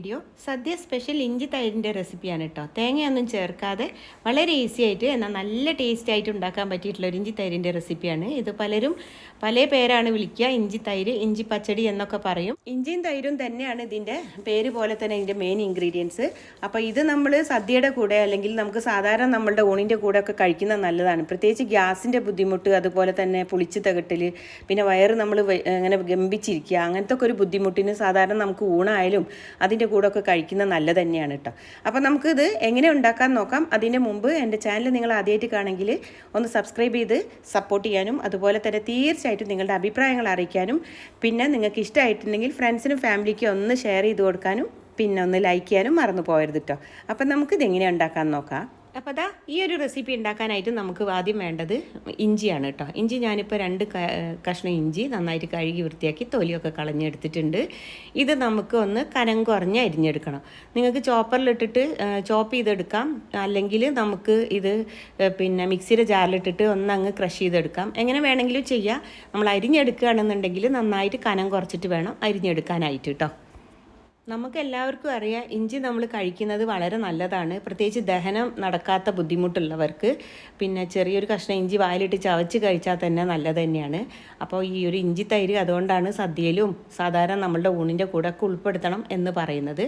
video sadya special ഇഞ്ചി തൈരിന്റെ റെസിപ്പിയാണ് കേട്ടോ തേങ്ങയൊന്നും ചേർക്കാതെ വളരെ ഈസി ആയിട്ട് എന്നാൽ നല്ല ടേസ്റ്റ് ആയിട്ട് ഉണ്ടാക്കാൻ പറ്റിയിട്ടുള്ള ഒരു ഇഞ്ചി തൈരിന്റെ റെസിപ്പിയാണ് ഇത് പലരും പല പേരാണ് വിളിക്കുക ഇഞ്ചി തൈര് ഇഞ്ചി പച്ചടി എന്നൊക്കെ പറയും. ഇഞ്ചിയും തൈരും തന്നെയാണ് ഇതിന്റെ പേര് പോലെ തന്നെ ഇതിന്റെ മെയിൻ ഇൻഗ്രീഡിയൻസ് അപ്പോൾ ഇത് നമ്മൾ സദ്യയുടെ കൂടെ അല്ലെങ്കിൽ നമുക്ക് സാധാരണ നമ്മളുടെ ഊണിന്റെ കൂടെ ഒക്കെ കഴിക്കുന്നത് നല്ലതാണ്. പ്രത്യേകിച്ച് ഗ്യാസിന്റെ ബുദ്ധിമുട്ട് അതുപോലെ തന്നെ പുളിച്ച് തകട്ടൽ പിന്നെ വയറ് നമ്മൾ അങ്ങനെ ഗംഭിച്ചിരിക്കുക അങ്ങനത്തെ ഒക്കെ ഒരു ബുദ്ധിമുട്ടിന് സാധാരണ നമുക്ക് ഊണായാലും അതിന്റെ കൂടെ ഒക്കെ കഴിക്കുന്നത് നല്ലത് തന്നെയാണ് കേട്ടോ അപ്പോൾ നമുക്കിത് എങ്ങനെ ഉണ്ടാക്കാൻ നോക്കാം അതിന് മുമ്പ് എന്റെ ചാനൽ നിങ്ങൾ ആദ്യമായിട്ട് കാണെങ്കിൽ ഒന്ന് സബ്സ്ക്രൈബ് ചെയ്ത് സപ്പോർട്ട് ചെയ്യാനും അതുപോലെ തന്നെ തീർച്ചയായിട്ടും നിങ്ങളുടെ അഭിപ്രായങ്ങൾ അറിയിക്കാനും പിന്നെ നിങ്ങൾക്ക് ഇഷ്ടമായിട്ടുണ്ടെങ്കിൽ ഫ്രണ്ട്സിനും ഫാമിലിക്കും ഒന്ന് ഷെയർ ചെയ്ത് കൊടുക്കാനും പിന്നെ ഒന്ന് ലൈക്ക് ചെയ്യാനും മറന്നു പോകരുത് കേട്ടോ അപ്പം നമുക്കിത് എങ്ങനെ ഉണ്ടാക്കാൻ നോക്കാം. അപ്പോൾ അതാ ഈ ഒരു റെസിപ്പി ഉണ്ടാക്കാനായിട്ട് നമുക്ക് ആദ്യം വേണ്ടത് ഇഞ്ചിയാണ് കേട്ടോ. ഇഞ്ചി ഞാനിപ്പോൾ രണ്ട് കഷ്ണം ഇഞ്ചി നന്നായിട്ട് കഴുകി വൃത്തിയാക്കി തൊലിയൊക്കെ കളഞ്ഞെടുത്തിട്ടുണ്ട്. ഇത് നമുക്ക് ഒന്ന് കനം കുറഞ്ഞ് അരിഞ്ഞെടുക്കണം. നിങ്ങൾക്ക് ചോപ്പറിലിട്ടിട്ട് ചോപ്പ് ചെയ്തെടുക്കാം. അല്ലെങ്കിൽ നമുക്ക് ഇത് പിന്നെ മിക്സിയുടെ ജാറിലിട്ടിട്ട് ഒന്ന് അങ്ങ് ക്രഷ് ചെയ്തെടുക്കാം. എങ്ങനെ വേണമെങ്കിലും ചെയ്യാം. നമ്മൾ അരിഞ്ഞെടുക്കുകയാണെന്നുണ്ടെങ്കിൽ നന്നായിട്ട് കനം കുറച്ചിട്ട് വേണം അരിഞ്ഞെടുക്കാനായിട്ട് കേട്ടോ. നമുക്ക് എല്ലാവർക്കും അറിയാം ഇഞ്ചി നമ്മൾ കഴിക്കുന്നത് വളരെ നല്ലതാണ്. പ്രത്യേകിച്ച് ദഹനം നടക്കാത്ത ബുദ്ധിമുട്ടുള്ളവർക്ക് പിന്നെ ചെറിയൊരു കഷ്ണം ഇഞ്ചി വായിലിട്ട് ചവച്ച് കഴിച്ചാൽ തന്നെ നല്ലത് തന്നെയാണ്. അപ്പോൾ ഈ ഒരു ഇഞ്ചി തൈര് അതുകൊണ്ടാണ് സദ്യയിലും സാധാരണ നമ്മളുടെ ഊണിന്റെ കൂടെ ഒക്കെ ഉൾപ്പെടുത്തണം എന്ന് പറയുന്നത്.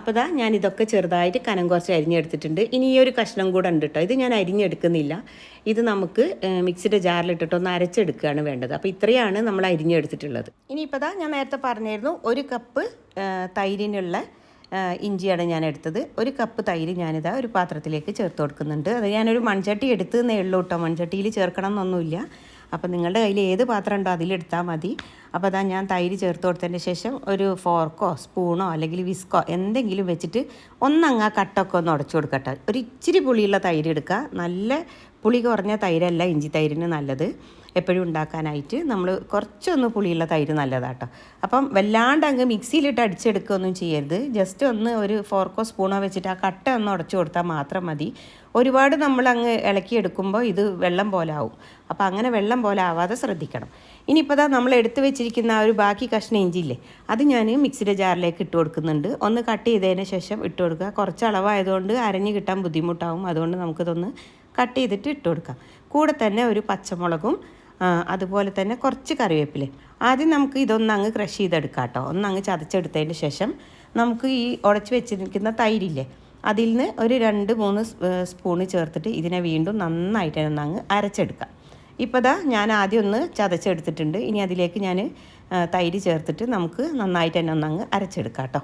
അപ്പോൾ ദാ ഞാൻ ഇതൊക്കെ ചെറുതായിട്ട് കനം കുറച്ച് അരിഞ്ഞെടുത്തിട്ടുണ്ട്. ഇനി ഈ ഒരു കഷ്ണം കൂടെ ഉണ്ട് കേട്ടോ ഇത് ഞാൻ അരിഞ്ഞെടുക്കുന്നില്ല. ഇത് നമുക്ക് മിക്സിയുടെ ജാറിലിട്ടിട്ട് ഒന്ന് അരച്ചെടുക്കുകയാണ് വേണ്ടത്. അപ്പോൾ ഇത്രയാണ് നമ്മൾ അരിഞ്ഞെടുത്തിട്ടുള്ളത്. ഇനിയിപ്പോൾ ദാ ഞാൻ നേരത്തെ പറഞ്ഞായിരുന്നു ഒരു കപ്പ് തൈരിനുള്ള ഇഞ്ചിയാണ് ഞാൻ എടുത്തത് ഒരു കപ്പ് തൈര് ഞാനിതാ ഒരു പാത്രത്തിലേക്ക് ചേർത്ത് കൊടുക്കുന്നുണ്ട്. അത് ഞാനൊരു മൺചട്ടി എടുത്തതേ ഉള്ളൂ കേട്ടോ മൺചട്ടിയിൽ ചേർക്കണം എന്നൊന്നുമില്ല അപ്പോൾ നിങ്ങളുടെ കയ്യിൽ ഏത് പാത്രം ഉണ്ടോ അതിലെടുത്താൽ മതി. അപ്പോൾ അതാ ഞാൻ തൈര് ചേർത്ത് കൊടുത്തതിന് ശേഷം ഒരു ഫോർക്കോ സ്പൂണോ അല്ലെങ്കിൽ വിസ്കോ എന്തെങ്കിലും വെച്ചിട്ട് ഒന്നങ്ങ് കട്ടൊക്കെ ഒന്ന് ഉടച്ചു കൊടുക്കട്ടെ. ഒരു ഇച്ചിരി പുളിയുള്ള തൈര് എടുക്കുക. നല്ല പുളി കുറഞ്ഞ തൈരല്ല ഇഞ്ചി തൈരിന് നല്ലത്. എപ്പോഴും ഉണ്ടാക്കാനായിട്ട് നമ്മൾ കുറച്ചൊന്ന് പുളിയുള്ള തൈര് നല്ലതാട്ടോ. അപ്പം വല്ലാണ്ട് അങ്ങ് മിക്സിയിലിട്ട് അടിച്ചെടുക്കുകയൊന്നും ചെയ്യരുത്. ജസ്റ്റ് ഒന്ന് ഒരു ഫോർക്കോ സ്പൂണോ വെച്ചിട്ട് ആ കട്ട ഒന്ന് ഉടച്ചു കൊടുത്താൽ മാത്രം മതി. ഒരുപാട് നമ്മൾ അങ്ങ് ഇളക്കിയെടുക്കുമ്പോൾ ഇത് വെള്ളം പോലെ ആവും. അപ്പോൾ അങ്ങനെ വെള്ളം പോലെ ആവാതെ ശ്രദ്ധിക്കണം. ഇനിയിപ്പോൾ ദാ നമ്മൾ എടുത്തു വെച്ചിരിക്കുന്ന ആ ഒരു ബാക്കി കഷ്ണ ഇഞ്ചിയില്ലേ അത് ഞാൻ മിക്സിയുടെ ജാറിലേക്ക് ഇട്ട് കൊടുക്കുന്നുണ്ട്. ഒന്ന് കട്ട് ചെയ്തതിന് ശേഷം ഇട്ട് കൊടുക്കുക. കുറച്ച് അളവായതുകൊണ്ട് അരഞ്ഞ് കിട്ടാൻ ബുദ്ധിമുട്ടാവും. അതുകൊണ്ട് നമുക്കിതൊന്ന് കട്ട് ചെയ്തിട്ട് ഇട്ട് കൊടുക്കാം. കൂടെ തന്നെ ഒരു പച്ചമുളകും അതുപോലെ തന്നെ കുറച്ച് കറിവേപ്പില. ആദ്യം നമുക്ക് ഇതൊന്ന് അങ്ങ് ക്രഷ് ചെയ്തെടുക്കാം കേട്ടോ. ഒന്ന് അങ്ങ് ചതച്ചെടുത്തതിന് ശേഷം നമുക്ക് ഈ ഉടച്ച് വെച്ചിരിക്കുന്ന തൈരില്ലേ അതിൽ നിന്ന് ഒരു രണ്ട് മൂന്ന് സ്പൂണ് ചേർത്തിട്ട് ഇതിനെ വീണ്ടും നന്നായിട്ട് ഒന്ന് അങ്ങ് അരച്ചെടുക്കാം. ഇപ്പോൾ ദാ ഞാൻ ആദ്യം ഒന്ന് ചതച്ചെടുത്തിട്ടുണ്ട്. ഇനി അതിലേക്ക് ഞാൻ തൈര് ചേർത്തിട്ട് നമുക്ക് നന്നായിട്ട് തന്നെ ഒന്ന് അങ്ങ് അരച്ചെടുക്കാം കേട്ടോ.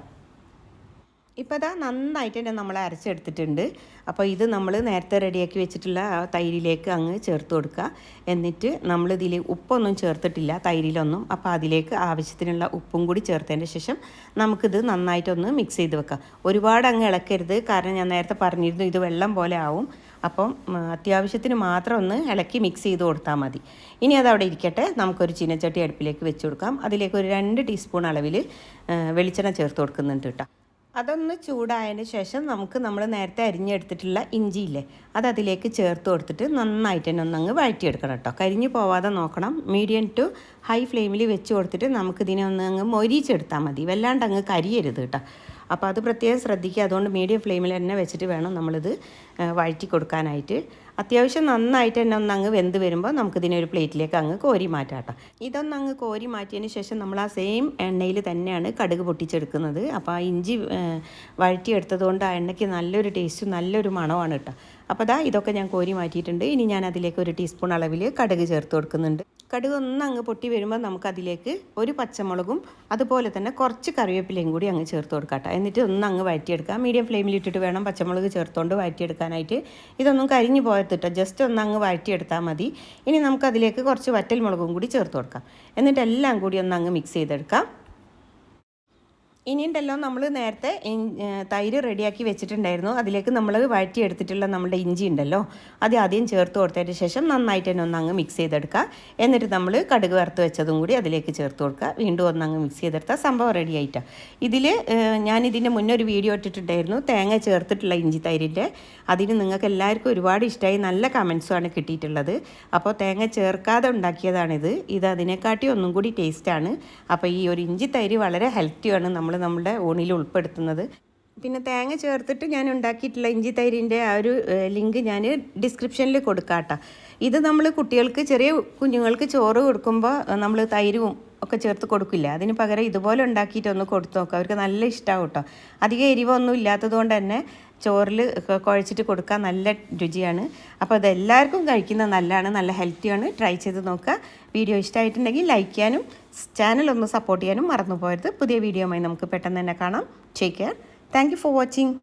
ഇപ്പോൾ അതാ നന്നായിട്ട് തന്നെ നമ്മൾ അരച്ചെടുത്തിട്ടുണ്ട്. അപ്പോൾ ഇത് നമ്മൾ നേരത്തെ റെഡിയാക്കി വെച്ചിട്ടുള്ള ആ തൈരിലേക്ക് അങ്ങ് ചേർത്ത് കൊടുക്കുക. എന്നിട്ട് നമ്മൾ ഇതിൽ ഉപ്പൊന്നും ചേർത്തിട്ടില്ല തൈരിലൊന്നും. അപ്പോൾ അതിലേക്ക് ആവശ്യത്തിനുള്ള ഉപ്പും കൂടി ചേർത്തതിന്റെ ശേഷം നമുക്കിത് നന്നായിട്ടൊന്ന് മിക്സ് ചെയ്ത് വെക്കാം. ഒരുപാട് അങ്ങ് ഇളക്കരുത്. കാരണം ഞാൻ നേരത്തെ പറഞ്ഞിരുന്നു ഇത് വെള്ളം പോലെ ആവും. അപ്പം അത്യാവശ്യത്തിന് മാത്രം ഒന്ന് ഇളക്കി മിക്സ് ചെയ്ത് കൊടുത്താൽ മതി. ഇനി അതവിടെ ഇരിക്കട്ടെ. നമുക്കൊരു ചീനച്ചട്ടി അടുപ്പിലേക്ക് വെച്ച് കൊടുക്കാം. അതിലേക്ക് ഒരു രണ്ട് ടീസ്പൂൺ അളവിൽ വെളിച്ചെണ്ണ ചേർത്ത് കൊടുക്കുന്നുണ്ട് കേട്ടോ. അതൊന്ന് ചൂടായതിന് ശേഷം നമുക്ക് നമ്മൾ നേരത്തെ അരിഞ്ഞെടുത്തിട്ടുള്ള ഇഞ്ചിയില്ലേ അത് അതിലേക്ക് ചേർത്ത് കൊടുത്തിട്ട് നന്നായിട്ട് തന്നെ ഒന്നങ്ങ് വഴറ്റിയെടുക്കണം കേട്ടോ. കരിഞ്ഞു പോവാതെ നോക്കണം. മീഡിയം ടു ഹൈ ഫ്ലെയിമിൽ വെച്ച് കൊടുത്തിട്ട് നമുക്കിതിനെ ഒന്ന് അങ്ങ് മൊരിച്ചെടുത്താൽ മതി. വല്ലാണ്ട് അങ്ങ് കരിയരുത് കേട്ടോ. അപ്പോൾ അത് പ്രത്യേകം ശ്രദ്ധിക്കുക. അതുകൊണ്ട് മീഡിയം ഫ്ലെയിമിൽ തന്നെ വെച്ചിട്ട് വേണം നമ്മളിത് വഴറ്റി കൊടുക്കാനായിട്ട്. അത്യാവശ്യം നന്നായിട്ട് തന്നെ ഒന്ന് അങ്ങ് വെന്ത് വരുമ്പോൾ നമുക്കിതിനെ ഒരു പ്ലേറ്റിലേക്ക് അങ്ങ് കോരി മാറ്റാം കേട്ടോ. ഇതൊന്ന് അങ്ങ് കോരി മാറ്റിയതിന് ശേഷം നമ്മൾ ആ സെയിം എണ്ണയിൽ തന്നെയാണ് കടുക് പൊട്ടിച്ചെടുക്കുന്നത്. അപ്പോൾ ആ ഇഞ്ചി വഴറ്റിയെടുത്തത് കൊണ്ട് ആ എണ്ണയ്ക്ക് നല്ലൊരു ടേസ്റ്റും നല്ലൊരു മണമാണ് കേട്ടോ. അപ്പോൾ ദാ ഇതൊക്കെ ഞാൻ കോരി മാറ്റിയിട്ടുണ്ട്. ഇനി ഞാൻ അതിലേക്ക് ഒരു ടീസ്പൂൺ അളവിൽ കടുക് ചേർത്ത് കൊടുക്കുന്നുണ്ട്. കടുക് ഒന്ന് അങ്ങ് പൊട്ടി വരുമ്പോൾ നമുക്കതിലേക്ക് ഒരു പച്ചമുളകും അതുപോലെ തന്നെ കുറച്ച് കറിവേപ്പിലയും കൂടി അങ്ങ് ചേർത്ത് കൊടുക്കട്ടെ. എന്നിട്ട് ഒന്ന് അങ്ങ് വഴറ്റിയെടുക്കാം. മീഡിയം ഫ്ലെയിമിൽ ഇട്ടിട്ട് വേണം പച്ചമുളക് ചേർത്തുകൊണ്ട് വഴറ്റിയെടുക്കാനായിട്ട്. ഇതൊന്നും കരിഞ്ഞു പോയത്തിട്ടോ ജസ്റ്റ് ഒന്ന് അങ്ങ് വഴറ്റിയെടുത്താൽ മതി. ഇനി നമുക്കതിലേക്ക് കുറച്ച് വറ്റൽ മുളകും കൂടി ചേർത്ത് കൊടുക്കാം. എന്നിട്ട് എല്ലാം കൂടി ഒന്ന് അങ്ങ് മിക്സ് ചെയ്തെടുക്കാം. ഇനിയുണ്ടല്ലോ നമ്മൾ നേരത്തെ തൈര് റെഡിയാക്കി വെച്ചിട്ടുണ്ടായിരുന്നു. അതിലേക്ക് നമ്മൾ വഴറ്റിയെടുത്തിട്ടുള്ള നമ്മുടെ ഇഞ്ചി ഉണ്ടല്ലോ അത് ആദ്യം ചേർത്ത് കൊടുത്തതിന് ശേഷം നന്നായിട്ട് തന്നെ ഒന്നങ്ങ് മിക്സ് ചെയ്തെടുക്കുക. എന്നിട്ട് നമ്മൾ കടുക് വറുത്ത് വെച്ചതും കൂടി അതിലേക്ക് ചേർത്ത് കൊടുക്കുക. വീണ്ടും ഒന്നങ്ങ് മിക്സ് ചെയ്തെടുത്താൽ സംഭവം റെഡി ആയിട്ടാണ് ഇതിൽ ഞാൻ ഇതിന്റെ മുന്നേ ഒരു വീഡിയോ ഇട്ടിട്ടുണ്ടായിരുന്നു തേങ്ങ ചേർത്തിട്ടുള്ള ഇഞ്ചി തൈരിന്റെ അതിന് നിങ്ങൾക്ക് എല്ലാവർക്കും ഒരുപാട് ഇഷ്ടമായി നല്ല കമൻസുമാണ് കിട്ടിയിട്ടുള്ളത്. അപ്പോൾ തേങ്ങ ചേർക്കാതെ ഉണ്ടാക്കിയതാണിത്. ഇത് അതിനെക്കാട്ടി ഒന്നും കൂടി ടേസ്റ്റാണ് അപ്പോൾ ഈ ഒരു ഇഞ്ചി തൈര് വളരെ ഹെൽത്തിയാണ് നമ്മൾ നമ്മുടെ ഊണിൽ ഉൾപ്പെടുത്തുന്നത്. പിന്നെ തേങ്ങ ചേർത്തിട്ട് ഞാൻ ഉണ്ടാക്കിയിട്ടുള്ള ഇഞ്ചി തൈരിന്റെ ആ ഒരു ലിങ്ക് ഞാൻ ഡിസ്ക്രിപ്ഷനിൽ കൊടുക്കാം കേട്ടോ ഇത് നമ്മൾ കുട്ടികൾക്ക് ചെറിയ കുഞ്ഞുങ്ങൾക്ക് ചോറ് കൊടുക്കുമ്പോൾ നമ്മൾ തൈരും ഒക്കെ ചേർത്ത് കൊടുക്കില്ല. അതിന് പകരം ഇതുപോലെ ഉണ്ടാക്കിയിട്ട് ഒന്ന് കൊടുത്തു നോക്കുക അവർക്ക് നല്ല ഇഷ്ടമാവും കേട്ടോ അധികം എരിവൊന്നും ഇല്ലാത്തത് കൊണ്ട് തന്നെ ചോറിൽ കുഴച്ചിട്ട് കൊടുക്കാൻ നല്ല രുചിയാണ്. അപ്പോൾ അതെല്ലാവർക്കും കഴിക്കുന്നത് നല്ലതാണ് നല്ല ഹെൽത്തിയാണ് ട്രൈ ചെയ്ത് നോക്കുക. വീഡിയോ ഇഷ്ടമായിട്ടുണ്ടെങ്കിൽ ലൈക്ക് ചെയ്യാനും ചാനൽ ഒന്ന് സപ്പോർട്ട് ചെയ്യാനും മറന്നു പോകരുത് പുതിയ വീഡിയോയുമായി നമുക്ക് പെട്ടെന്ന് തന്നെ കാണാം. Take care thank for watching